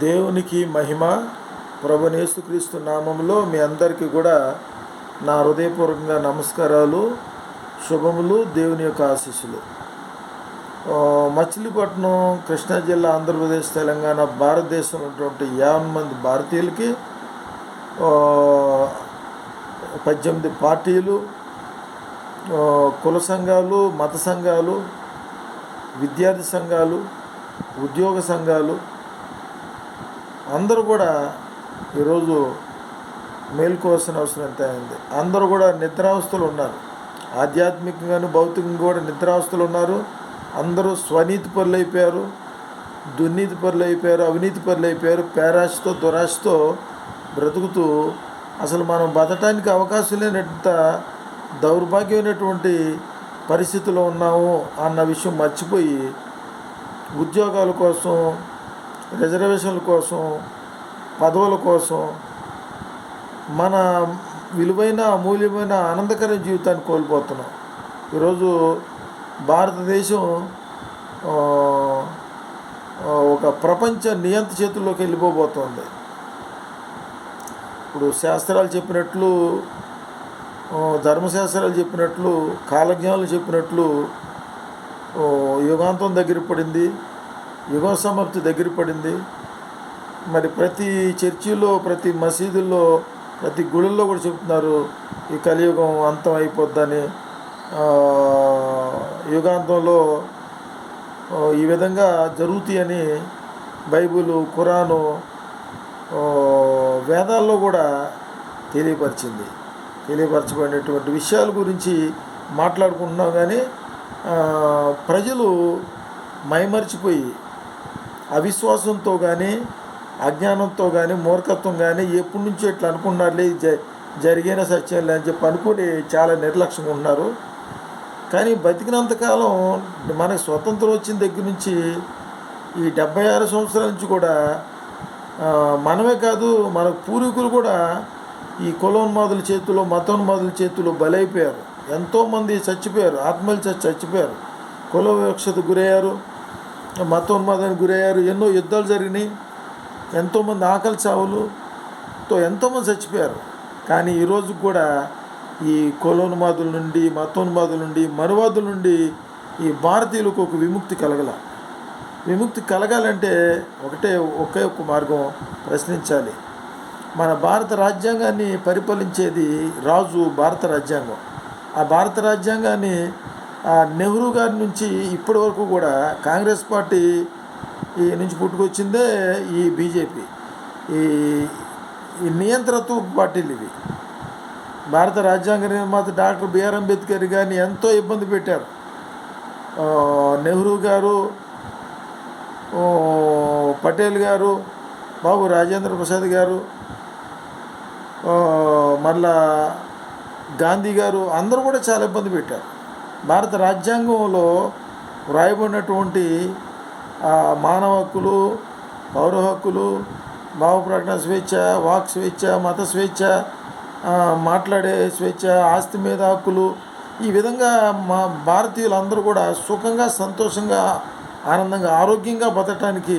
దేవునికి మహిమ ప్రభునేసుక్రీస్తు నామంలో మీ అందరికీ కూడా నా హృదయపూర్వకంగా నమస్కారాలు శుభములు దేవుని యొక్క ఆశీస్సులు. మచిలీపట్నం కృష్ణా జిల్లా ఆంధ్రప్రదేశ్ తెలంగాణ భారతదేశంలో ఉన్నటువంటి యాభై మంది భారతీయులకి పద్దెనిమిది పార్టీలు కుల సంఘాలు మత సంఘాలు విద్యార్థి సంఘాలు ఉద్యోగ సంఘాలు అందరూ కూడా ఈరోజు మేల్కోవాల్సిన అవసరం ఎంత అయింది? అందరూ కూడా నిద్రావస్థలు ఉన్నారు. ఆధ్యాత్మికంగాను భౌతికంగా కూడా నిద్రావస్థలు ఉన్నారు. అందరూ స్వనీతి పరులు అయిపోయారు దుర్నీతి పరులు అయిపోయారు అవినీతి పరులు అయిపోయారు పేరాశతో దురాశతో బ్రతుకుతూ అసలు మనం బతటానికి అవకాశం లేనంత దౌర్భాగ్యమైనటువంటి పరిస్థితిలో ఉన్నాము అన్న విషయం మర్చిపోయి ఉద్యోగాల కోసం రిజర్వేషన్ల కోసం పదవుల కోసం మన విలువైన అమూల్యమైన ఆనందకర జీవితాన్ని కోల్పోతున్నాం. ఈరోజు భారతదేశం ఒక ప్రపంచ నియంత చేతుల్లోకి వెళ్ళిపోబోతోంది. ఇప్పుడు శాస్త్రాలు చెప్పినట్లు ధర్మశాస్త్రాలు చెప్పినట్లు కాలజ్ఞానులు చెప్పినట్లు యుగాంతం దగ్గర పడింది. యుగ సమాప్తి దగ్గర పడింది. మరి ప్రతి చర్చిలో ప్రతి మసీదుల్లో ప్రతి గుడుల్లో కూడా చెప్తున్నారు ఈ కలియుగం అంతం అయిపోద్దని. యుగాంతంలో ఈ విధంగా జరుగుతాయని బైబుల్ ఖురాను వేదాల్లో కూడా తెలియపరిచింది. తెలియపరచబడినటువంటి విషయాల గురించి మాట్లాడుకుంటున్నాం కానీ ప్రజలు మైమరిచిపోయి అవిశ్వాసంతో కానీ అజ్ఞానంతో కానీ మూర్ఖత్వం కానీ ఎప్పటి నుంచో ఇట్లా అనుకున్నారులే జ జరిగిన సత్యంలే అని చెప్పి అనుకుని చాలా నిర్లక్ష్యంగా ఉన్నారు. కానీ బతికినంతకాలం మనకు స్వతంత్రం వచ్చిన దగ్గర నుంచి ఈ డెబ్బై ఆరు సంవత్సరాల నుంచి కూడా మనమే కాదు మన పూర్వీకులు కూడా ఈ కులోన్మాదుల చేతిలో మతోన్మాదుల చేతిలో బలైపోయారు. ఎంతోమంది చచ్చిపోయారు ఆత్మహత్య చచ్చిపోయారు. కుల వివక్షత గురయ్యారు. మతోన్మాదానికి గురయ్యారు. ఎన్నో యుద్ధాలు జరిగినాయి. ఎంతోమంది ఆకలి చావులుతో ఎంతోమంది చచ్చిపోయారు. కానీ ఈరోజు కూడా ఈ కులోన్మాదుల నుండి మతోన్మాదుల నుండి మనువాదుల నుండి ఈ భారతీయులకు ఒక విముక్తి కలగల. విముక్తి కలగాలంటే ఒకటే ఒకే ఒక మార్గం ప్రశ్నించాలి. మన భారత రాజ్యాంగాన్ని పరిపాలించేది రాజు భారత రాజ్యాంగం. ఆ భారత రాజ్యాంగాన్ని నెహ్రూ గారి నుంచి ఇప్పటి వరకు కూడా కాంగ్రెస్ పార్టీ ఈ నుంచి పుట్టుకొచ్చిందే ఈ బీజేపీ. ఈ ఈ నియంత్రత్వ పార్టీలు ఇవి. భారత రాజ్యాంగ నిర్మాత డాక్టర్ బిఆర్ అంబేద్కర్ గారిని ఎంతో ఇబ్బంది పెట్టారు. నెహ్రూ గారు పటేల్ గారు బాబు రాజేంద్ర ప్రసాద్ గారు మళ్ళా గాంధీ గారు అందరూ కూడా చాలా ఇబ్బంది పెట్టారు. భారత రాజ్యాంగంలో వ్రాయబడినటువంటి మానవ హక్కులు పౌర హక్కులు భావప్రకటన స్వేచ్ఛ వాక్ స్వేచ్ఛ మత స్వేచ్ఛ మాట్లాడే స్వేచ్ఛ ఆస్తి మీద హక్కులు ఈ విధంగా మా భారతీయులందరూ కూడా సుఖంగా సంతోషంగా ఆనందంగా ఆరోగ్యంగా బతకటానికి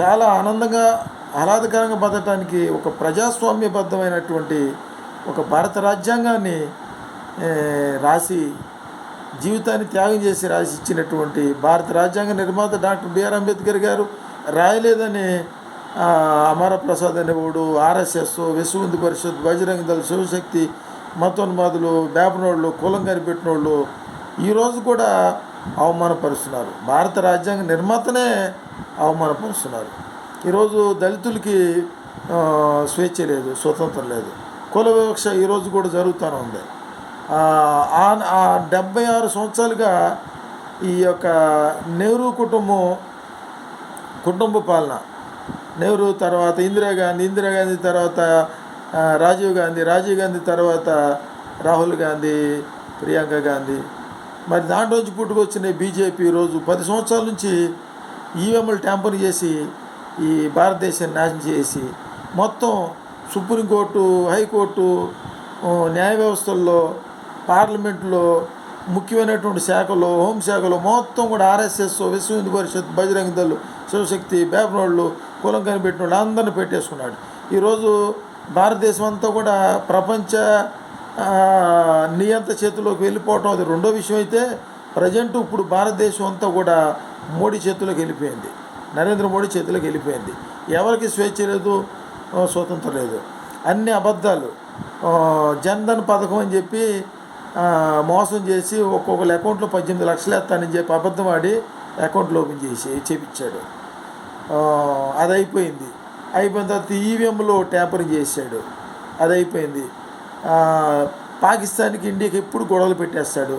చాలా ఆనందంగా ఆహ్లాదకరంగా బతకటానికి ఒక ప్రజాస్వామ్యబద్ధమైనటువంటి ఒక భారత రాజ్యాంగాన్ని రాసి జీవితాన్ని త్యాగం చేసి రాసి ఇచ్చినటువంటి భారత రాజ్యాంగ నిర్మాత డాక్టర్ బిఆర్ అంబేద్కర్ గారు రాయలేదని అమరప్రసాద్ అనేవాడు ఆర్ఎస్ఎస్ విశ్వ పరిషత్ బజరంగ దళ శివశక్తి మతోన్మాదులు బేపనోళ్ళు కులం కనిపెట్టినోళ్ళు ఈరోజు కూడా అవమానపరుస్తున్నారు. భారత రాజ్యాంగ నిర్మాతనే అవమానపరుస్తున్నారు. ఈరోజు దళితులకి స్వేచ్ఛ లేదు స్వతంత్రం లేదు. కుల వివక్ష ఈరోజు కూడా జరుగుతూనే ఉంది. ఆ, డెబ్బై ఆరు సంవత్సరాలుగా ఈ యొక్క నెహ్రూ కుటుంబం కుటుంబ పాలన. నెహ్రూ తర్వాత ఇందిరాగాంధీ ఇందిరాగాంధీ తర్వాత రాజీవ్ గాంధీ రాజీవ్ గాంధీ తర్వాత రాహుల్ గాంధీ ప్రియాంక గాంధీ. మరి దాంట్లోంచి పుట్టుకొచ్చిన బీజేపీ రోజు పది సంవత్సరాల నుంచి ఈవీఎంలు ట్యాంపర్ చేసి ఈ భారతదేశాన్ని నాశనం చేసి మొత్తం సుప్రీంకోర్టు హైకోర్టు న్యాయ వ్యవస్థల్లో పార్లమెంట్లో ముఖ్యమైనటువంటి శాఖలు హోంశాఖలు మొత్తం కూడా ఆర్ఎస్ఎస్ విశ్వ హిందూ పరిషత్ బజరంగ దళ్ళు శివశక్తి బేపనోళ్ళు కులం కనిపెట్టిన వాళ్ళు అందరిని పెట్టేసుకున్నాడు. ఈరోజు భారతదేశం అంతా కూడా ప్రపంచ నియంత చేతిలోకి వెళ్ళిపోవటం అది రెండో విషయం అయితే ప్రజెంట్ ఇప్పుడు భారతదేశం అంతా కూడా మోడీ చేతిలోకి వెళ్ళిపోయింది. నరేంద్ర మోడీ చేతిలోకి వెళ్ళిపోయింది. ఎవరికి స్వేచ్ఛ లేదు? స్వతంత్రం లేదు. అన్ని అబద్ధాలు. జన్ధన్ పథకం అని చెప్పి మోసం చేసి ఒక్కొక్కరి అకౌంట్లో పద్దెనిమిది లక్షలు వేస్తానని చెప్పి అబద్ధం ఆడి అకౌంట్లు ఓపెన్ చేసి చేపించాడు. అది అయిపోయింది అయిపోయిన తర్వాత ఈవీఎంలో ట్యాంపరింగ్ చేశాడు. అది అయిపోయింది పాకిస్తాన్కి ఇండియాకి ఎప్పుడు గొడవలు పెట్టేస్తాడు.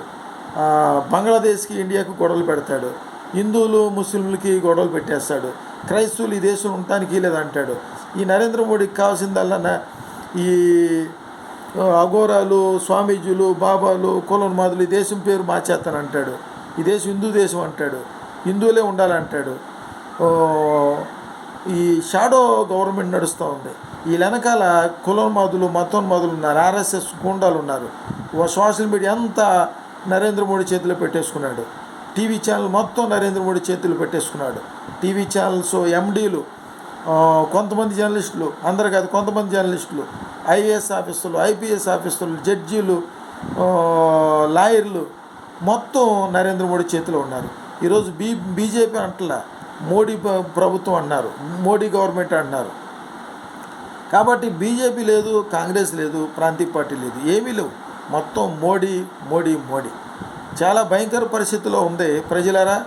బంగ్లాదేశ్కి ఇండియాకు గొడవలు పెడతాడు. హిందువులు ముస్లింలకి గొడవలు పెట్టేస్తాడు. క్రైస్తవులు ఈ దేశం ఉండటానికి లేదంటాడు ఈ నరేంద్ర మోడీకి కావాల్సిందల్లా ఈ అఘోరాలు స్వామీజీలు బాబాలు కులన్మాదులు ఈ దేశం పేరు మార్చేస్తాను అంటాడు ఈ దేశం హిందూ దేశం అంటాడు. హిందువులే ఉండాలంటాడు. ఈ షాడో గవర్నమెంట్ నడుస్తూ ఉంది. ఈ వెనకాల కులన్మాదులు మతోన్మాదులు ఉన్నారు. ఆర్ఎస్ఎస్ గూండాలు ఉన్నారు. సోషల్ మీడియా అంతా నరేంద్ర మోడీ చేతిలో పెట్టేసుకున్నాడు. టీవీ ఛానల్ మొత్తం నరేంద్ర మోడీ చేతిలో పెట్టేసుకున్నాడు. టీవీ ఛానల్స్ ఎండీలు కొంతమంది జర్నలిస్టులు అందరు కాదు కొంతమంది జర్నలిస్టులు. ఐఏఎస్ ఆఫీసులు ఐపీఎస్ ఆఫీసులు జడ్జీలు లాయర్లు మొత్తం నరేంద్ర మోడీ చేతిలో ఉన్నారు. ఈరోజు బీ బీజేపీ అంటలా మోడీ ప్రభుత్వం అన్నారు మోడీ గవర్నమెంట్ అన్నారు కాబట్టి బీజేపీ లేదు కాంగ్రెస్ లేదు ప్రాంతీయ పార్టీ లేదు ఏమీ లేవు. మొత్తం మోడీ మోడీ మోడీ. చాలా భయంకర పరిస్థితిలో ఉంది ప్రజలారా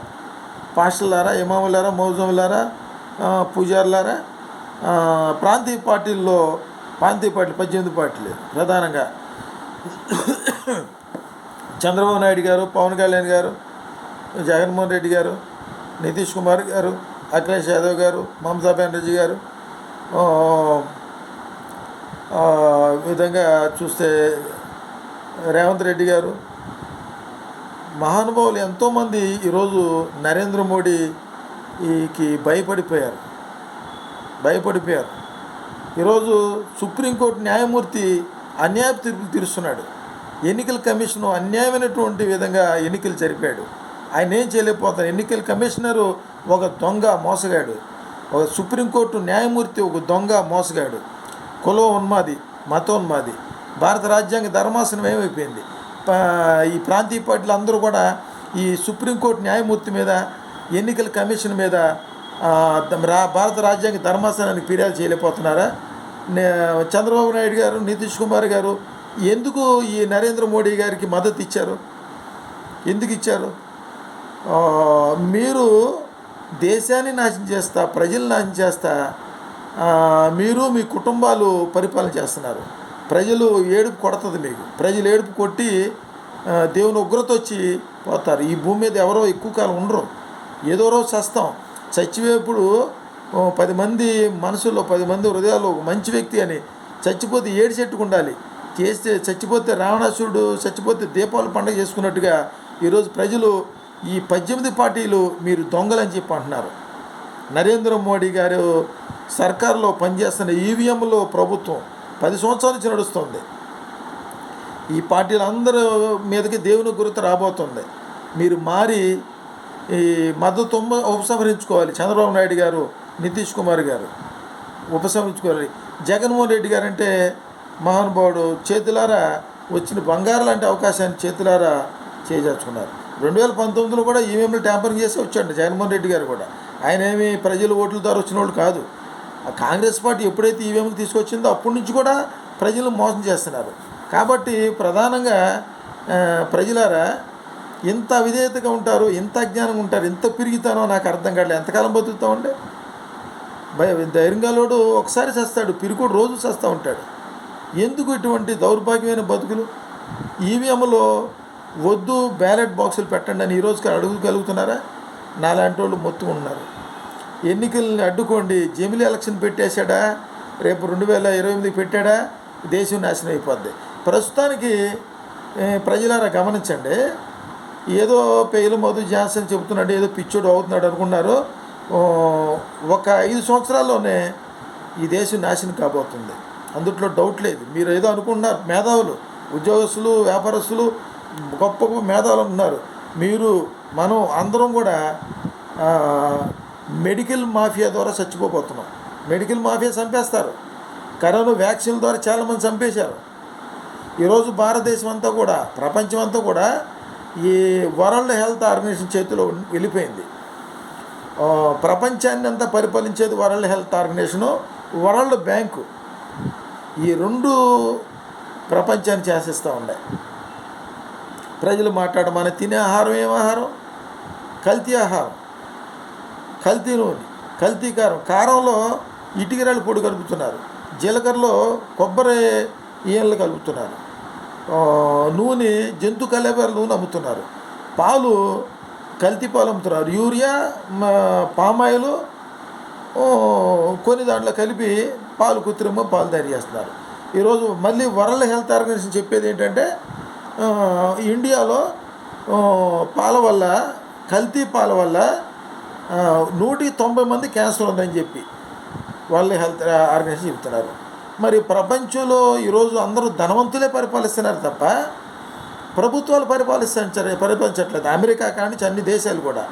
పాస్టర్లారా ఇమాములారా మౌజములారా పూజార్లారా పూజారులారా ప్రాంతీయ పార్టీల్లో ప్రాంతీయ పార్టీలు పద్దెనిమిది పార్టీలు ప్రధానంగా చంద్రబాబు నాయుడు గారు పవన్ కళ్యాణ్ గారు జగన్మోహన్ రెడ్డి గారు నితీష్ కుమార్ గారు అఖిలేష్ యాదవ్ గారు మమతా బెనర్జీ గారు. విధంగా చూస్తే రేవంత్ రెడ్డి గారు. మహానుభావులు ఎంతోమంది ఈరోజు నరేంద్ర మోడీకి భయపడిపోయారు. భయపడిపోయారు. ఈరోజు సుప్రీంకోర్టు న్యాయమూర్తి అన్యాయ తీర్పులు తీరుస్తున్నాడు. ఎన్నికల కమిషన్ అన్యాయమైనటువంటి విధంగా ఎన్నికలు జరిపాడు. ఆయన ఏం చేయలేకపోతారు ఎన్నికల కమిషనరు ఒక దొంగ మోసగాడు. ఒక సుప్రీంకోర్టు న్యాయమూర్తి ఒక దొంగ మోసగాడు. కుల ఉన్మాది మతోన్మాది భారత రాజ్యాంగ ధర్మాసనం ఏమైపోయింది? ఈ ప్రాంతీయ పార్టీలు అందరూ కూడా ఈ సుప్రీంకోర్టు న్యాయమూర్తి మీద ఎన్నికల కమిషన్ మీద భారత రాజ్యాంగ ధర్మాసనానికి ఫిర్యాదు చేయలేకపోతున్నారా? చంద్రబాబు నాయుడు గారు నితీష్ కుమార్ గారు ఎందుకు ఈ నరేంద్ర మోడీ గారికి మద్దతు ఇచ్చారు? ఎందుకు ఇచ్చారు? మీరు దేశాన్ని నాశనం చేస్తా ప్రజలు నాశనం చేస్తా మీరు మీ కుటుంబాలు పరిపాలన చేస్తున్నారు. ప్రజలు ఏడుపు కొడుతుంది మీకు. ప్రజలు ఏడుపు కొట్టి దేవుని ఉగ్రత వచ్చి పోతారు. ఈ భూమి మీద ఎవరో ఎక్కువ కాలం ఉండరు. ఏదో రోజు చస్తాం చచ్చిపోయేప్పుడు పది మంది మనసులో పది మంది హృదయాల్లో ఒక మంచి వ్యక్తి అని చచ్చిపోతే ఏడు చెట్టుకు ఉండాలి చేస్తే చచ్చిపోతే రావణాసురుడు చచ్చిపోతే దీపావళి పండుగ చేసుకున్నట్టుగా ఈరోజు ప్రజలు ఈ పద్దెనిమిది పార్టీలు మీరు దొంగలని చెప్పి అంటున్నారు. నరేంద్ర మోడీ గారు సర్కార్లో పనిచేస్తున్న ఈవీఎంలో ప్రభుత్వం పది సంవత్సరాల నుంచి నడుస్తుంది. ఈ పార్టీలు అందరూ మీదకి దేవుని గుర్తు రాబోతుంది. మీరు మారి ఈ మద్దతు ఉపసంహరించుకోవాలి. చంద్రబాబు నాయుడు గారు నితీష్ కుమార్ గారు ఉపసంహరించుకోవాలి. జగన్మోహన్ రెడ్డి గారు అంటే మహానుభావుడు చేతులారా వచ్చిన బంగారు లాంటి అవకాశాన్ని చేతులారా చేజార్చుకున్నారు. రెండు వేల పంతొమ్మిదిలో కూడా ఈవీఎంలు ట్యాంపరింగ్ చేసి వచ్చాడు జగన్మోహన్ రెడ్డి గారు కూడా. ఆయన ఏమి ప్రజల ఓట్ల ద్వారా వచ్చిన వాళ్ళు కాదు. ఆ కాంగ్రెస్ పార్టీ ఎప్పుడైతే ఈవీఎంలు తీసుకొచ్చిందో అప్పటి నుంచి కూడా ప్రజలు మోసం చేస్తున్నారు. కాబట్టి ప్రధానంగా ప్రజలారా ఇంత విధేయతగా ఉంటారు ఇంత అజ్ఞానంగా ఉంటారు ఇంత పిరిగితానో నాకు అర్థం కాలేదు ఎంతకాలం బతుకుతామండి? భయ ధైర్యంగాలోడు ఒకసారి చస్తాడు పిరుకుడు రోజు చేస్తూ ఉంటాడు. ఎందుకు ఇటువంటి దౌర్భాగ్యమైన బతుకులు? ఈవీఎంలో వద్దు బ్యాలెట్ బాక్సులు పెట్టండి అని ఈరోజు అడుగుగలుగుతున్నారా నాలాంటి వాళ్ళు మొత్తం ఉన్నారు. ఎన్నికల్ని అడ్డుకోండి. జమిలీ ఎలక్షన్ పెట్టేశాడా? రేపు రెండు వేల ఇరవై ఎనిమిది పెట్టాడా? దేశం నాశనం అయిపోద్ది. ప్రస్తుతానికి ప్రజలారా గమనించండి. ఏదో పేలు మధు జాన్సన్ చెబుతున్నాడు ఏదో పిచ్చోడు అవుతున్నాడు అనుకున్నారు. ఒక ఐదు సంవత్సరాల్లోనే ఈ దేశం నాశనం కాబోతుంది. అందుట్లో డౌట్ లేదు. మీరు ఏదో అనుకుంటున్నారు మేధావులు ఉద్యోగస్తులు వ్యాపారస్తులు గొప్ప గొప్ప మేధావులు ఉన్నారు. మీరు మనం అందరం కూడా మెడికల్ మాఫియా ద్వారా చచ్చిపోతున్నాం మెడికల్ మాఫియా చంపేస్తారు. కరోనా వ్యాక్సిన్ ద్వారా చాలామంది చంపేశారు. ఈరోజు భారతదేశం అంతా కూడా ప్రపంచం అంతా కూడా ఈ వరల్డ్ హెల్త్ ఆర్గనైజేషన్ చేతిలో వెళ్ళిపోయింది. ప్రపంచాన్ని అంతా పరిపాలించేది world health organisation world bank. ఈ రెండు ప్రపంచాన్ని శాసిస్తూ ఉన్నాయి. ప్రజలు మాట్లాడ మన తినే ఆహారం ఏం ఆహారం? కల్తీ ఆహారం. కల్తీ నూనె కల్తీ కారం. కారంలో ఇటుకరాళ్ళు పొడి కలుపుతున్నారు. జీలకర్రలో కొబ్బరి ఈయనలు కలుపుతున్నారు. నూనె జంతు కలేబర నూనె అమ్ముతున్నారు. పాలు కల్తీ పాలు అమ్ముతున్నారు యూరియా మ- పామాయిల్ కొన్ని దాంట్లో కలిపి పాలు కృత్రిమ పాలు తయారు చేస్తున్నారు. ఈరోజు మళ్ళీ వరల్డ్ హెల్త్ ఆర్గనైజేషన్ చెప్పేది ఏంటంటే ఇండియాలో పాల వల్ల కల్తీ పాల వల్ల నూటి తొంభై మంది క్యాన్సర్ ఉందని చెప్పి వరల్డ్ హెల్త్ ఆర్గనైజేషన్ చెప్తున్నారు. మరి ప్రపంచంలో ఈరోజు అందరూ ధనవంతులే పరిపాలిస్తున్నారు తప్ప ప్రభుత్వాలు పరిపాలిస్తాను పరిపాలించట్లేదు. అమెరికా కానీ అన్ని దేశాలు కూడా.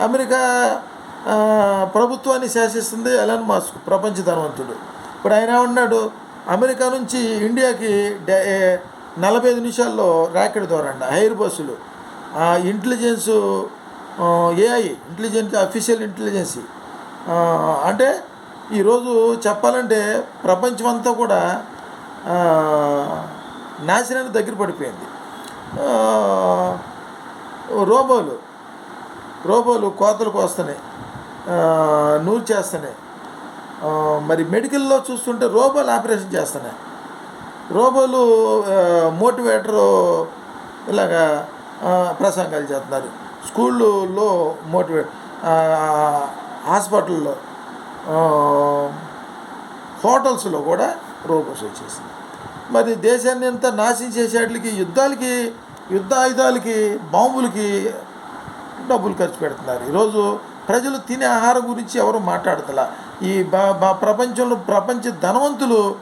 అమెరికా ప్రభుత్వాన్ని శాసిస్తుంది ఎలాన్ మాస్క్ ప్రపంచ ధనవంతుడు. ఇప్పుడు ఆయన ఉన్నాడు అమెరికా నుంచి ఇండియాకి డే- నలభై ఐదు నిమిషాల్లో ర్యాకెట్ ద్వారా అండి హైర్ బస్సులు. ఆ, intelligence AI intelligence official intelligence. అంటే ఈరోజు చెప్పాలంటే ప్రపంచం అంతా కూడా నాశనానికి దగ్గర పడిపోయింది. రోబోలు. రోబోలు కోతలకు వస్తున్నాయి. నూరు చేస్తున్నాయి. మరి మెడికల్లో చూస్తుంటే రోబోలు ఆపరేషన్ చేస్తున్నాయి. రోబోలు మోటివేటరు ఇలాగా ప్రసంగాలు చేస్తున్నారు. స్కూళ్ళలో మోటివేట్ హాస్పిటల్లో హోటల్స్లో కూడా రోబోస్ వచ్చేసింది మరి దేశాన్ని అంతా నాశనం చేసేటికి యుద్ధాలకి యుద్ధ ఆయుధాలకి బాంబులకి డబ్బులు ఖర్చు పెడుతున్నారు. ఈరోజు ప్రజలు తినే ఆహారం గురించి ఎవరు మాట్లాడతలా? ఈ బా ప్రపంచంలో ప్రపంచ ధనవంతులు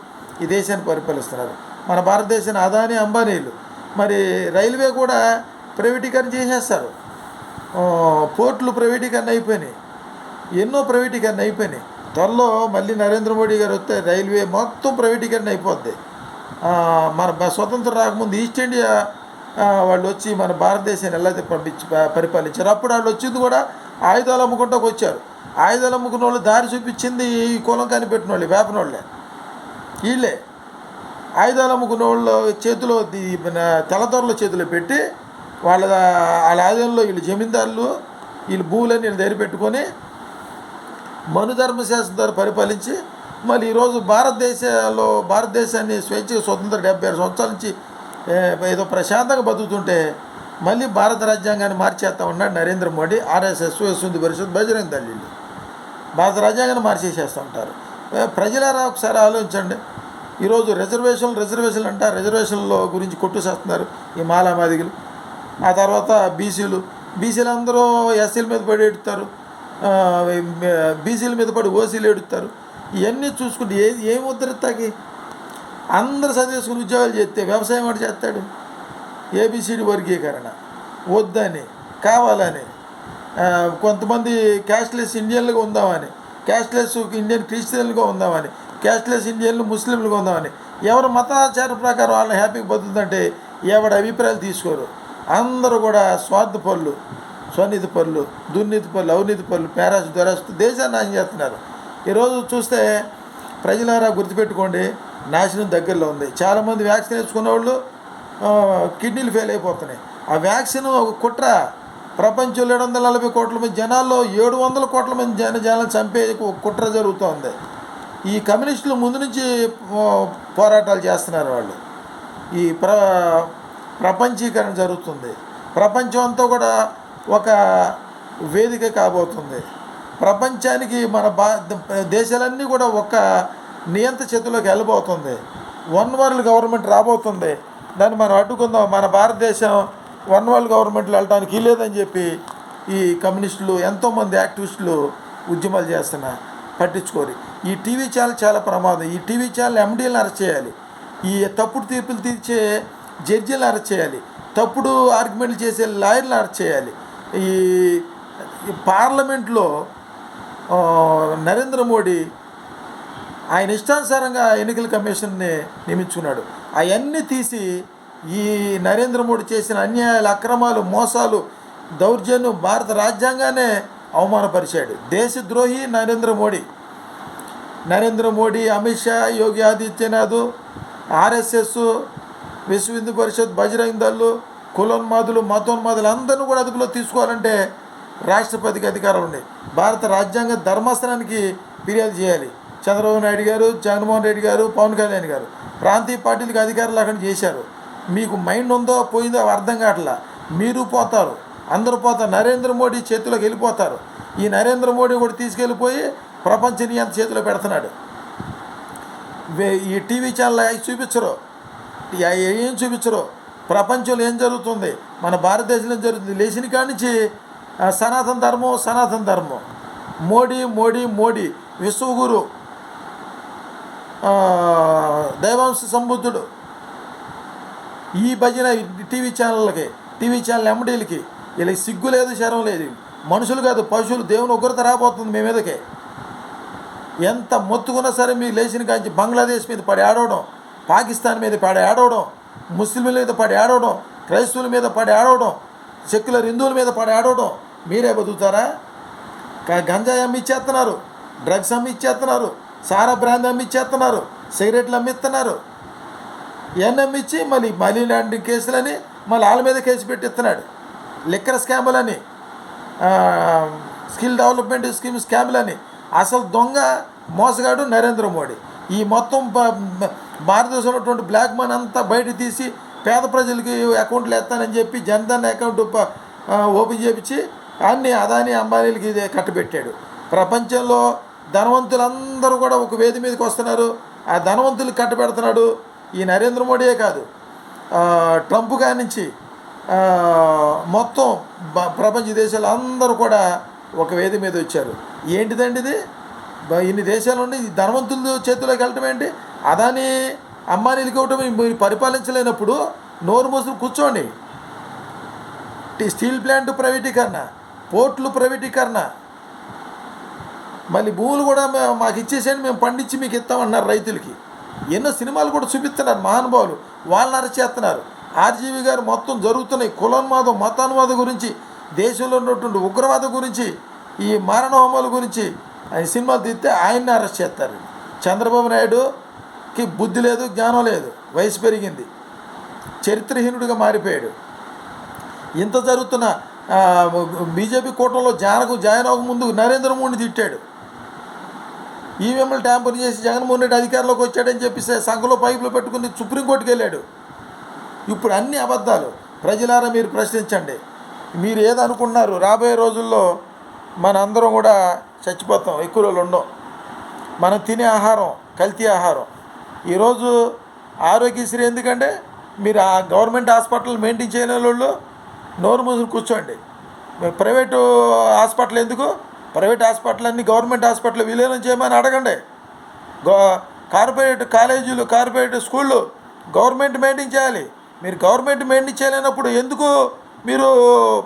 ఈ దేశాన్ని పరిపాలిస్తున్నారు. మన భారతదేశాన్ని అదాని అంబానీలు. మరి రైల్వే కూడా ప్రైవేటీకరణ చేసేస్తారు. పోర్ట్లు పోర్టులు ప్రైవేటీకరణ అయిపోయినాయి. ఎన్నో ప్రైవేటీకరణ అయిపోయినాయి. త్వరలో మళ్ళీ నరేంద్ర మోడీ గారు వస్తే రైల్వే మొత్తం ప్రైవేటీకరణ అయిపోద్ది. మన స్వతంత్రం రాకముందు ఈస్ట్ ఇండియా వాళ్ళు వచ్చి మన భారతదేశాన్ని ఎలా అయితే పంపించి పరిపాలించారు అప్పుడు వాళ్ళు వచ్చింది కూడా ఆయుధాలు అమ్ముకుంటాకు వచ్చారు. ఆయుధాలు అమ్ముకున్న వాళ్ళు దారి చూపించింది ఈ కులం కనిపెట్టిన వాళ్ళు వేపన వాళ్ళే. వీళ్ళే ఆయుధాలు అమ్ముకున్న వాళ్ళు చేతిలో మన తెల్లదొరల చేతిలో పెట్టి వాళ్ళ వాళ్ళ ఆయుధంలో వీళ్ళు జమీందారులు వీళ్ళు భూములన్నీ వీళ్ళు దగ్గర పెట్టుకొని మనుధర్మశాస్త్రం ద్వారా పరిపాలించి మళ్ళీ ఈరోజు భారతదేశంలో భారతదేశాన్ని స్వేచ్ఛగా స్వతంత్ర డెబ్బై ఆరు సంవత్సరాల నుంచి ఏదో ప్రశాంతంగా బతుకుతుంటే మళ్ళీ భారత రాజ్యాంగాన్ని మార్చేస్తా ఉన్నాడు నరేంద్ర మోడీ ఆర్ఎస్ఎస్ వస్తుంది పరిషత్ బజరంగ దళిలు భారత రాజ్యాంగాన్ని మార్చేసేస్తూ ఉంటారు. ప్రజలారా ఒకసారి ఆలోచించండి. ఈరోజు రిజర్వేషన్లు రిజర్వేషన్లు అంట రిజర్వేషన్ల గురించి కొట్టు చేస్తున్నారు ఈ మాలామాదిగులు ఆ తర్వాత బీసీలు బీసీలు అందరూ ఎస్సీల మీద పడి ఎడుతారు బీసీల మీద పడి ఓసీలు ఎడుతారు ఇవన్నీ చూసుకుంటే ఏ ఏం ఉద్ధరిస్తాకి? అందరు చదివేసుకుని ఉద్యోగాలు చేస్తే వ్యవసాయం వాడు చేస్తాడు. ఏబిసిడి వర్గీకరణ. వద్దని కావాలని కొంతమంది క్యాస్ట్లెస్ ఇండియన్లుగా ఉందామని క్యాస్ట్లెస్ ఇండియన్ క్రిస్టియన్లుగా ఉందామని క్యాష్లెస్ ఇండియన్లు ముస్లింలుగా ఉందామని ఎవరు మతాచార ప్రకారం వాళ్ళని హ్యాపీగా బతుకుతుందంటే ఎవడి అభిప్రాయాలు తీసుకోరు. అందరూ కూడా స్వార్థ పనులు స్వనీతి పనులు దుర్నీతి పనులు అవినీతి పనులు పేరాసు దొరాసు దేశాన్ని నాశనం చేస్తున్నారు. ఈరోజు చూస్తే ప్రజలారా గుర్తుపెట్టుకోండి నాశనం దగ్గరలో ఉంది. చాలామంది వ్యాక్సిన్ వేసుకున్న వాళ్ళు కిడ్నీలు ఫెయిల్ అయిపోతున్నాయి. ఆ వ్యాక్సిన్ ఒక కుట్ర. ప్రపంచంలో ఏడు వందల నలభై కోట్ల మంది జనాల్లో ఏడు వందల కోట్ల మంది జన జనాలను చంపే ఒక కుట్ర జరుగుతుంది. ఈ కమ్యూనిస్టులు ముందు నుంచి పోరాటాలు చేస్తున్నారు వాళ్ళు. ఈ ప్ర ప్రపంచీకరణ జరుగుతుంది. ప్రపంచం అంతా కూడా ఒక వేదిక కాబోతుంది. ప్రపంచానికి మన బా దేశాలన్నీ కూడా ఒక నియంత చేతిలోకి వెళ్ళబోతుంది. వన్ వరల్డ్ గవర్నమెంట్ రాబోతుంది. దాన్ని మనం అడ్డుకుందాం. మన భారతదేశం వన్ వరల్డ్ గవర్నమెంట్లో వెళ్ళడానికి లేదని చెప్పి ఈ కమ్యూనిస్టులు ఎంతోమంది యాక్టివిస్టులు ఉద్యమాలు చేస్తున్నారు పట్టించుకోరు. ఈ టీవీ ఛానల్ చాలా ప్రమాదం. ఈ టీవీ ఛానల్ ఎండీలను అరెస్ట్ చేయాలి. ఈ తప్పుడు తీర్పులు తీర్చే జడ్జీలను అరెస్ట్ చేయాలి. తప్పుడు ఆర్గ్యుమెంట్లు చేసే లాయర్లను అరెస్ట్ చేయాలి. ఈ పార్లమెంట్లో నరేంద్ర మోడీ ఆయన ఇష్టానుసారంగా ఎన్నికల కమిషన్ని నియమించుకున్నాడు. అవన్నీ తీసి ఈ నరేంద్ర మోడీ చేసిన అన్యాయాలు అక్రమాలు మోసాలు దౌర్జన్యం భారత రాజ్యాంగానే అవమానపరిచాడు. దేశద్రోహి Narendra Modi. Narendra Modi Amit Shah Yogi Adityanath R S S Vishwa Hindu Parishad Bajrang దళ్ళు కులోన్మాదులు మతోన్మాదులు అందరిని కూడా అదుపులో తీసుకోవాలంటే రాష్ట్రపతికి అధికారం ఉంది. భారత రాజ్యాంగ ధర్మాసనానికి ఫిర్యాదు చేయాలి. చంద్రబాబు నాయుడు గారు జగన్మోహన్ రెడ్డి గారు పవన్ కళ్యాణ్ గారు ప్రాంతీయ పార్టీలకు అధికారం లేకుండా చేశారు. మీకు మైండ్ ఉందో పోయిందో అర్థం కావట్లా. మీరు పోతారు. అందరూ పోతారు. నరేంద్ర మోడీ చేతిలోకి వెళ్ళిపోతారు. ఈ నరేంద్ర మోడీ కూడా తీసుకెళ్ళిపోయి ప్రపంచ నియంత చేతిలో పెడుతున్నాడు. ఈ టీవీ ఛానల్ అవి చూపించరు. ఏం చూపించరు? ప్రపంచంలో ఏం జరుగుతుంది? మన భారతదేశంలో జరుగుతుంది? లేచిన కాడి నుంచి సనాతన ధర్మం సనాతన ధర్మం. మోడీ మోడీ మోడీ విశ్వగురు దైవాంశ సంబుద్ధుడు. ఈ భజన టీవీ ఛానళ్ళకి టీవీ ఛానల్ ఎండీలకి వీళ్ళకి సిగ్గు లేదు శరం లేదు. మనుషులు కాదు పశువులు దేవుని ఉగ్రత రాబోతుంది మీ మీదకే. ఎంత మొత్తుకున్నా సరే మీరు లేచిన కాంచి బంగ్లాదేశ్ మీద పడి ఆడవడం పాకిస్తాన్ మీద పడి ఆడవడం ముస్లింల మీద పడి ఆడవడం క్రైస్తవుల మీద పడి ఆడవడం సెక్యులర్ హిందువుల మీద పడి ఆడవడం మీరే బతుకుతారా? గంజాయి అమ్మిచ్చేస్తున్నారు డ్రగ్స్ అమ్మిచ్చేస్తున్నారు సారా బ్రాండ్ అమ్మిచ్చేస్తున్నారు సిగరెట్లు అమ్మిస్తున్నారు. ఇవన్నీ అమ్మిచ్చి మళ్ళీ మనీ లాంటి కేసులని మళ్ళీ వాళ్ళ మీద కేసు పెట్టిస్తున్నాడు. లిక్కర్ స్కాములని స్కిల్ డెవలప్మెంట్ స్కీమ్ స్కాములని అసలు దొంగ మోసగాడు నరేంద్ర మోడీ. ఈ మొత్తం భారతదేశంలో ఉన్నటువంటి బ్లాక్ మనీ అంతా బయట తీసి పేద ప్రజలకి అకౌంట్లు వేస్తానని చెప్పి జన్ధన్ అకౌంట్ ఓపెన్ చేపించి అన్ని అదాని అంబానీలకి ఇదే కట్టుబెట్టాడు. ప్రపంచంలో ధనవంతులందరూ కూడా ఒక వేది మీదకి వస్తున్నారు. ఆ ధనవంతులు కట్టబెడుతున్నాడు ఈ నరేంద్ర మోడీయే కాదు. ట్రంప్ కానించి నుంచి మొత్తం ప్రపంచ దేశాలు అందరూ కూడా ఒక వేది మీద వచ్చారు. ఏంటిదండి ఇది? ఇన్ని దేశాలు నుండి ధనవంతుల చేతిలోకి వెళ్ళటం ఏంటి? అదాని అమ్మానీలకి ఇవ్వటం మీరు పరిపాలించలేనప్పుడు నోరు మూసులు కూర్చోండి. స్టీల్ ప్లాంట్ ప్రైవేటీకరణ. పోర్టులు ప్రైవేటీకరణ. మళ్ళీ భూములు కూడా మాకు ఇచ్చేసేయండి మేము పండించి మీకు ఇస్తామన్నారు రైతులకి. ఎన్నో సినిమాలు కూడా చూపిస్తున్నారు మహానుభావులు. వాళ్ళని అరచేస్తున్నారు ఆర్జీవి గారు మొత్తం జరుగుతున్నాయి. కులోన్మాదం మతానువాదం గురించి దేశంలో ఉన్నటువంటి ఉగ్రవాదం గురించి ఈ మారణ హోమాల గురించి ఆయన సినిమాలు తీస్తే ఆయన్ని అరెస్ట్ చేస్తారు. చంద్రబాబు నాయుడుకి బుద్ధి లేదు జ్ఞానం లేదు. వయసు పెరిగింది. చరిత్రహీనుడిగా మారిపోయాడు. ఇంత జరుగుతున్న బీజేపీ కూటమిలో జానకు జాయిన్ అవ్వకముందు నరేంద్ర మోడీని తిట్టాడు. ఈవీఎంలు ట్యాంపర్ చేసి జగన్మోహన్ రెడ్డి అధికారంలోకి వచ్చాడని చెప్పి స- పైపులు పెట్టుకుని సుప్రీంకోర్టుకి వెళ్ళాడు. ఇప్పుడు అన్ని అబద్ధాలు. ప్రజలారా మీరు ప్రశ్నించండి. మీరు ఏదనుకున్నారు రాబోయే రోజుల్లో మనందరం కూడా చచ్చిపోతాం. ఎక్కువ రోజులు ఉండం. మనం తినే ఆహారం కల్తీ ఆహారం. ఈరోజు ఆరోగ్యశ్రీ ఎందుకంటే మీరు ఆ గవర్నమెంట్ హాస్పిటల్ మెయింటైన్ చేయని వాళ్ళు నోరు మూసుకు కూర్చోండి. ప్రైవేటు హాస్పిటల్ ఎందుకు? ప్రైవేట్ హాస్పిటల్ అన్ని గవర్నమెంట్ హాస్పిటల్ విలీనం చేయమని అడగండి. గో కార్పొరేట్ కాలేజీలు కార్పొరేట్ స్కూళ్ళు గవర్నమెంట్ మెయింటైన్ చేయాలి. మీరు గవర్నమెంట్ మెయింటైన్ చేయలేనప్పుడు ఎందుకు మీరు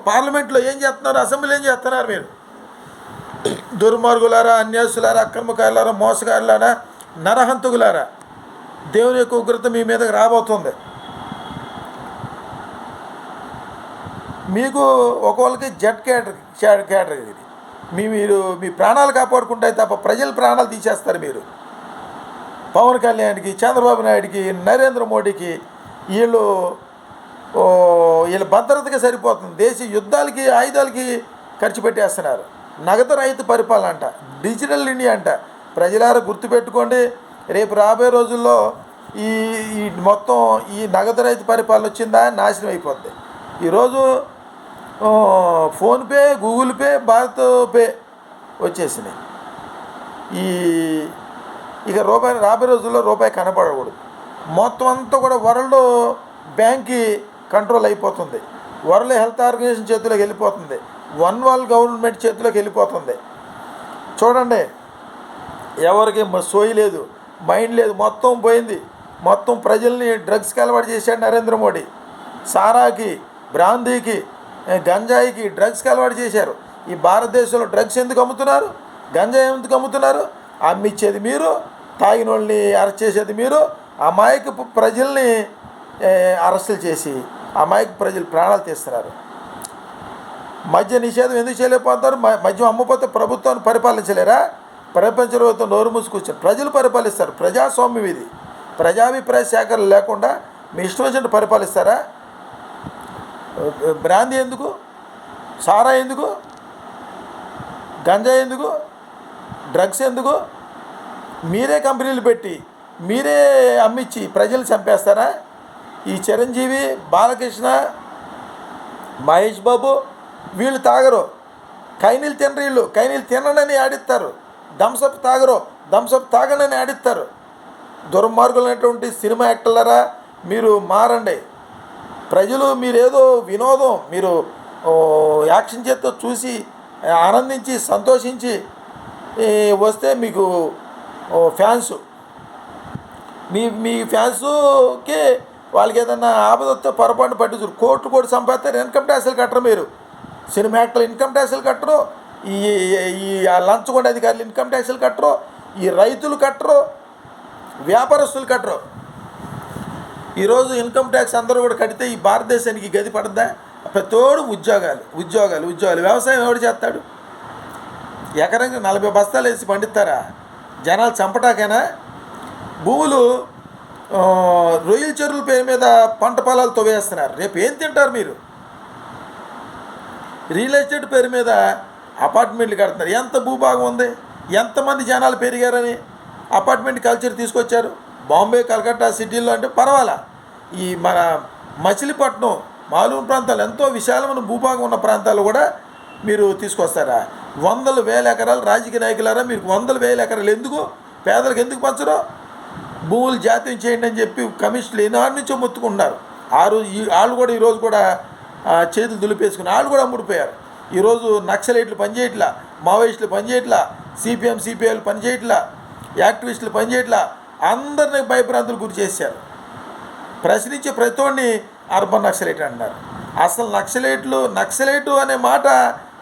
పార్లమెంట్లో ఏం చేస్తున్నారు? అసెంబ్లీ ఏం చేస్తున్నారు మీరు? దుర్మార్గులారా అన్యాసులారా అక్రమకారులారా మోసగారులారా నరహంతకులారా దేవుని యొక్క ఉగ్రత మీ మీదకి రాబోతుంది. మీకు ఒకళ్ళకి జెట్ కేటర్ క్యాడర్ ఇది. మీ మీరు మీ ప్రాణాలు కాపాడుకుంటాయి తప్ప ప్రజల ప్రాణాలు తీసేస్తారు మీరు. పవన్ కళ్యాణ్కి చంద్రబాబు నాయుడికి నరేంద్ర మోడీకి వీళ్ళు వీళ్ళ భద్రతకి సరిపోతుంది. దేశ యుద్ధాలకి ఆయుధాలకి ఖర్చు పెట్టేస్తున్నారు. నగదు రైతు పరిపాలన అంట. డిజిటల్ ఇండియా అంట. ప్రజలారా గుర్తుపెట్టుకోండి రేపు రాబోయే రోజుల్లో ఈ ఈ మొత్తం ఈ నగదు రైతు పరిపాలన వచ్చిందా? నాశనం అయిపోద్ది. ఈరోజు PhonePe Google Pay Bharat pay వచ్చేసినాయి. ఈ ఇక రూపాయి రాబోయే రోజుల్లో రూపాయి కనపడకూడదు. మొత్తం అంతా కూడా వరల్డ్ బ్యాంక్కి కంట్రోల్ అయిపోతుంది. వరల్డ్ హెల్త్ ఆర్గనైజేషన్ చేతిలోకి వెళ్ళిపోతుంది. వన్ వరల్డ్ గవర్నమెంట్ చేతిలోకి వెళ్ళిపోతుంది. చూడండి ఎవరికి సోయి లేదు మైండ్ లేదు మొత్తం పోయింది. మొత్తం ప్రజల్ని డ్రగ్స్కి అలవాటు చేశాడు నరేంద్ర మోడీ. సారాకి బ్రాందీకి గంజాయికి డ్రగ్స్కి అలవాటు చేశారు. ఈ భారతదేశంలో డ్రగ్స్ ఎందుకు అమ్ముతున్నారు? గంజాయి ఎందుకు అమ్ముతున్నారు? అమ్మిచ్చేది మీరు తాగిన వాళ్ళని అరెస్ట్ చేసేది మీరు అమాయక ప్రజల్ని అరెస్టులు చేసి అమాయక ప్రజలు ప్రాణాలు తీస్తున్నారు. మద్య నిషేధం ఎందుకు చేయలేకపోతారు మ- మద్యం అమ్మపోతే ప్రభుత్వాన్ని పరిపాలించలేరా? ప్రపంచ ప్రభుత్వం నోరు మూసుకొచ్చారు. ప్రజలు పరిపాలిస్తారు. ప్రజాస్వామ్యం ఇది. ప్రజాభిప్రాయ సేకరణ లేకుండా మీ ఇష్టం వచ్చినట్టు పరిపాలిస్తారా? బ్రాందీ ఎందుకు? సారా ఎందుకు? గంజా ఎందుకు? డ్రగ్స్ ఎందుకు? మీరే కంపెనీలు పెట్టి మీరే అమ్మిచ్చి ప్రజలు చంపేస్తారా? ఈ చిరంజీవి బాలకృష్ణ మహేష్ బాబు వీళ్ళు తాగరు. కైనీలు తినరు వీళ్ళు. కైనీలు తినడని ఆడిస్తారు. థమ్సప్ తాగరు. థమ్సప్ తాగనని ఆడిస్తారు. దుర్మార్గులైనటువంటి సినిమా యాక్టర్లరా మీరు మారండి. ప్రజలు మీరేదో వినోదం మీరు యాక్షన్ చేత్తో చూసి ఆనందించి సంతోషించి వస్తే మీకు ఫ్యాన్స్. మీ మీ ఫ్యాన్స్కి వాళ్ళకి ఏదన్నా ఆపద వస్తే పొరపాటు పట్టించారు కోట్లు కోటి సంపాదిస్తారు ఇన్కమ్ ట్యాక్స్లు కట్టరు మీరు. సినిమా యాక్టర్లు ఇన్కమ్ ట్యాక్స్లు కట్టరు ఈ ఈ లంచ్ లంచగొండ అధికారులు ఇన్కమ్ ట్యాక్స్లు కట్టరు ఈ రైతులు కట్టరు వ్యాపారస్తులు కట్టరు. ఈరోజు ఇన్కమ్ ట్యాక్స్ అందరూ కూడా కడితే ఈ భారతదేశానికి గది పడద్దా? ప్రతోడు ఉద్యోగాలు ఉద్యోగాలు ఉద్యోగాలు. వ్యవసాయం ఎవడు చేస్తాడు? ఎకరంగా నలభై బస్తాలు వేసి పండిస్తారా? జనాలు చంపటాకేనా? భూములు రొయ్యల చెరువుల పేరు మీద పంట పొలాలు తొవేస్తున్నారు రేపు ఏం తింటారు మీరు? రియల్ ఎస్టేట్ పేరు మీద అపార్ట్మెంట్లు కడుతున్నారు. ఎంత భూభాగం ఉంది? ఎంతమంది జనాలు పెరిగారని అపార్ట్మెంట్ కల్చర్ తీసుకొచ్చారు? బాంబే కలకత్తా సిటీల్లో అంటే పర్వాలా? ఈ మన మచిలీపట్నం మాలూరు ప్రాంతాలు ఎంతో విశాలమైన భూభాగం ఉన్న ప్రాంతాలు కూడా మీరు తీసుకొస్తారా? వందల వేల ఎకరాలు రాజకీయ నాయకులారా మీరు వందల వేల ఎకరాలు ఎందుకు? పేదలకు ఎందుకు పంచరు? భూములు జాతీయం చేయండి అని చెప్పి కమిషన్లు ఎన్నాళ్ళ నుంచో మొత్తుకుంటున్నారు. ఆ రోజు ఈ వాళ్ళు కూడా ఈరోజు కూడా చేతులు దులిపేసుకుని వాళ్ళు కూడా అమ్ముడిపోయారు. ఈరోజు నక్సలైట్లు పనిచేయట్లా మావోయిస్టులు పనిచేయట్లా సిపిఎం సిపిఐలు పనిచేయట్లా యాక్టివిస్టులు పనిచేయట్లా అందరినీ భయభ్రాంతులు గురి చేశారు. ప్రశ్నించే ప్రతివాడిని అర్బన్ నక్సలైట్ అంటారు అసలు నక్సలైట్లు నక్సలైటు అనే మాట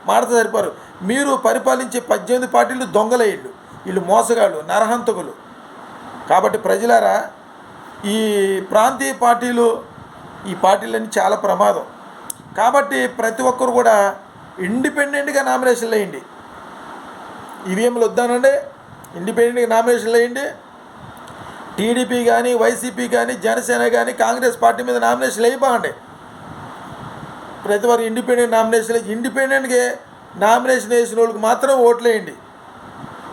మాటతో సరిపోరు. మీరు పరిపాలించే పద్దెనిమిది పార్టీలు దొంగలయ్యుళ్ళు వీళ్ళు మోసగాళ్ళు నరహంతకులు. కాబట్టి ప్రజలారా ఈ ప్రాంతీయ పార్టీలు ఈ పార్టీలన్నీ చాలా ప్రమాదం. కాబట్టి ప్రతి ఒక్కరు కూడా ఇండిపెండెంట్గా నామినేషన్లు వేయండి ఈవీఎంలు వద్దానండి ఇండిపెండెంట్గా నామినేషన్లు వేయండి టీడీపీ కానీ వైసీపీ కానీ జనసేన కానీ కాంగ్రెస్ పార్టీ మీద నామినేషన్లు వేయబాగండి ప్రతి వారు ఇండిపెండెంట్ నామినేషన్ ఇండిపెండెంట్గా నామినేషన్ వేసిన వాళ్ళకి మాత్రం ఓట్లేయండి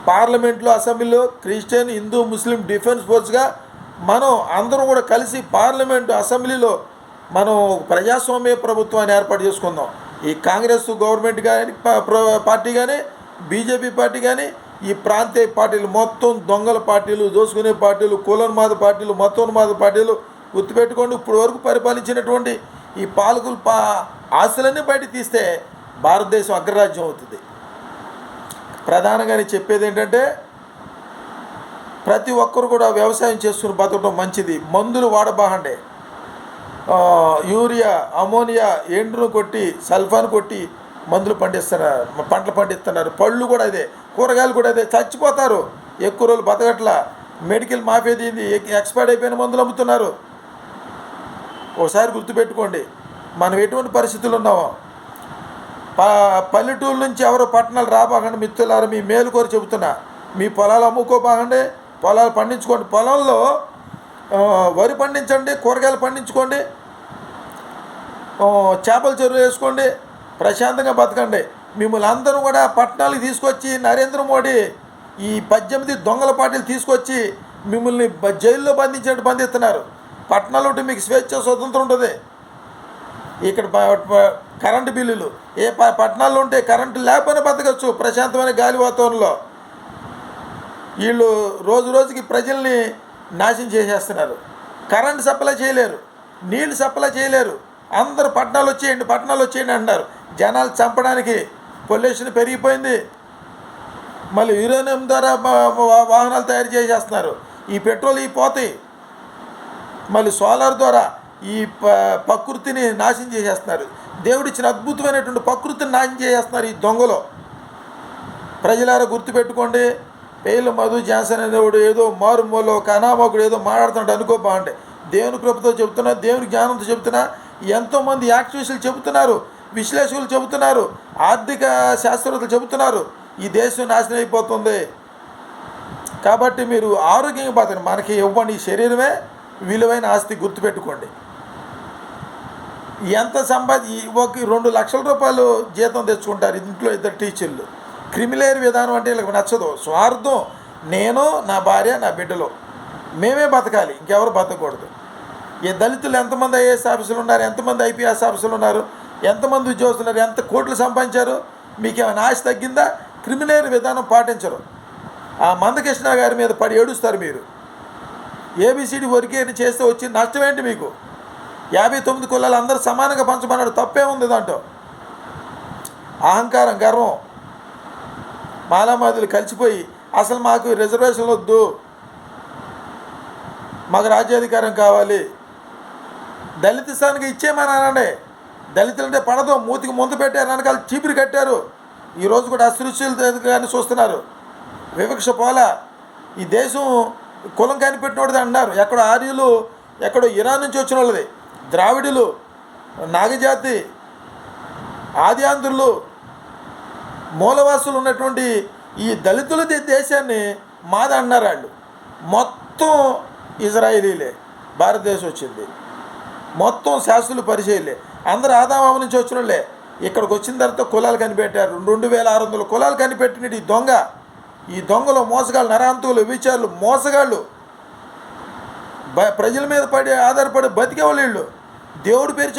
పార్లమెంట్లో అసెంబ్లీలో క్రిస్టియన్ హిందూ ముస్లిం డిఫెన్స్ ఫోర్స్గా మనం అందరం కూడా కలిసి పార్లమెంటు అసెంబ్లీలో మనం ప్రజాస్వామ్య ప్రభుత్వాన్ని ఏర్పాటు చేసుకుందాం. ఈ కాంగ్రెస్ గవర్నమెంట్ కానీ పార్టీ కానీ బీజేపీ పార్టీ కానీ ఈ ప్రాంతీయ పార్టీలు మొత్తం దొంగల పార్టీలు దోసుకునే పార్టీలు కులన్మాద పార్టీలు మతోన్మాద పార్టీలు గుర్తుపెట్టుకోండి. ఇప్పుడు వరకు పరిపాలించినటువంటి ఈ పాలకులు పా ఆశలన్నీ బయట తీస్తే భారతదేశం అగ్రరాజ్యం అవుతుంది. ప్రధానంగా నేను చెప్పేది ఏంటంటే ప్రతి ఒక్కరు కూడా వ్యవసాయం చేసుకుని బతకడం మంచిది. మందులు వాడబాహండే. యూరియా అమోనియా ఎండ్రును కొట్టి సల్ఫాన్ కొట్టి మందులు పండిస్తున్నారు పంటలు పండిస్తున్నారు. పళ్ళు కూడా అదే కూరగాయలు కూడా అదే చచ్చిపోతారు. ఎక్కువ రోజులు బతకట్ల. మెడికల్ మాఫీ దీన్ని ఎక్స్పైర్డ్ అయిపోయిన మందులు అమ్ముతున్నారు. ఒకసారి గుర్తుపెట్టుకోండి. మనం ఎటువంటి పరిస్థితులు ఉన్నామో. ప పల్లెటూరు నుంచి ఎవరో పట్టణాలు రాబాగండి మిత్రులారు మీ మేలు కోరి చెబుతున్నా. మీ పొలాలు అమ్ముకోబాగండి పొలాలు పండించుకోండి. పొలంలో వరి పండించండి కూరగాయలు పండించుకోండి. చేపల చెరువులు వేసుకోండి. ప్రశాంతంగా బతకండి. మిమ్మల్ని అందరూ కూడా పట్టణాలకు తీసుకొచ్చి నరేంద్ర మోడీ ఈ పద్దెనిమిది దొంగల పార్టీలు తీసుకొచ్చి మిమ్మల్ని జైల్లో బంధించినట్టు బంధిస్తున్నారు. పట్టణాలు ఉంటే మీకు స్వేచ్ఛ స్వతంత్రం ఉంటుంది. ఇక్కడ కరెంటు బిల్లులు. ఏ ప పట్టణాల్లో ఉంటే కరెంటు లేకపోయినా బతకచ్చు ప్రశాంతమైన గాలి వాతావరణంలో. వీళ్ళు రోజు రోజుకి ప్రజల్ని నాశనం చేసేస్తున్నారు. కరెంట్ సప్లై చేయలేరు. నీళ్ళు సప్లై చేయలేరు. అందరు పట్టణాలు వచ్చేయండి పట్టణాలు వచ్చేయండి అంటున్నారు. జనాలు చంపడానికి పొల్యూషన్ పెరిగిపోయింది. మళ్ళీ యురేనియం ద్వారా వాహనాలు తయారు చేసేస్తున్నారు. ఈ పెట్రోల్ ఈ పోతాయి. మళ్ళీ సోలార్ ద్వారా ఈ ప ప్రకృతిని నాశనం చేసేస్తున్నారు. దేవుడిచ్చిన అద్భుతమైనటువంటి ప్రకృతిని నాశనం చేసేస్తున్నారు ఈ దొంగలు. ప్రజలారా గుర్తుపెట్టుకోండి పేలు మధు జాన్సన్ అనేవాడు ఏదో మారుమూల ఒక అనామకుడు ఏదో మాట్లాడుతున్నాడు అనుకో బాగుండే దేవుని కృపతో చెబుతున్నా దేవుని జ్ఞానంతో చెబుతున్నా ఎంతోమంది యాక్టివిస్టులు చెబుతున్నారు. విశ్లేషకులు చెబుతున్నారు ఆర్థిక శాస్త్రవేత్తలు చెబుతున్నారు ఈ దేశం నాశనం అయిపోతుంది. కాబట్టి మీరు ఆరోగ్యంగా బతకండి. మనకి ఇవ్వండి ఈ శరీరమే విలువైన ఆస్తి గుర్తుపెట్టుకోండి. ఎంత సంపాది ఒక రెండు లక్షల రూపాయలు జీతం తెచ్చుకుంటారు ఇంట్లో ఇద్దరు టీచర్లు. క్రిమిలేర్ విధానం అంటే వీళ్ళకి నచ్చదు. స్వార్థం నేను నా భార్య నా బిడ్డలు. మేమే బతకాలి ఇంకెవరు బతకూడదు. ఈ దళితులు ఎంతమంది ఐఏఎస్ ఆఫీసులు ఉన్నారు ఎంతమంది ఐపీఎస్ ఆఫీసులు ఉన్నారు? ఎంతమంది ఉద్యోగస్తులు ఎంత కోట్లు సంపాదించారు మీకు ఏమైనా ఆశ తగ్గిందా? క్రిమినల్ విధానం పాటించరు. ఆ మందకృష్ణ గారి మీద పడి ఏడుస్తారు మీరు. ఏబిసిడి వర్గీని చేస్తే వచ్చి నష్టం ఏంటి మీకు? యాభై తొమ్మిది కులాలు అందరూ సమానంగా పంచమన్నాడు తప్పే ఉంది దాంట్లో. అహంకారం గర్వం. మాలామాదులు కలిసిపోయి అసలు మాకు రిజర్వేషన్లు వద్దు. మాకు రాజ్యాధికారం కావాలి. దళిత స్థానికి ఇచ్చేయమని అనండి దళితులంటే పడదు. మూతికి ముందు పెట్టారు వెనకాల చీపిరి కట్టారు. ఈరోజు కూడా అసృశ్యులు చూస్తున్నారు. వివక్ష పోలా. ఈ దేశం కులం కనిపెట్టినోడిది అన్నారు ఎక్కడో ఆర్యులు ఎక్కడో ఇరాన్ నుంచి వచ్చిన వాళ్ళది. ద్రావిడులు నాగజాతి ఆదియాంధ్రులు మూలవాసులు ఉన్నటువంటి ఈ దళితులది దేశాన్ని మాది అన్నారు వాళ్ళు. మొత్తం ఇజ్రాయిలీలే. భారతదేశం వచ్చింది. మొత్తం శాస్త్రులు పరిచయలే. అందరు ఆదామామ నుంచి వచ్చిన వాళ్ళే ఇక్కడికి వచ్చిన తర్వాత కులాలు కనిపెట్టారు. రెండు వేల ఆరు వందల కులాలు కనిపెట్టిన ఈ దొంగ. ఈ దొంగలు మోసగాళ్ళు నరాంతులు విచారులు మోసగాళ్ళు. ప్రజల మీద పడి ఆధారపడి బతికే వాళ్ళు. దేవుడి పేరు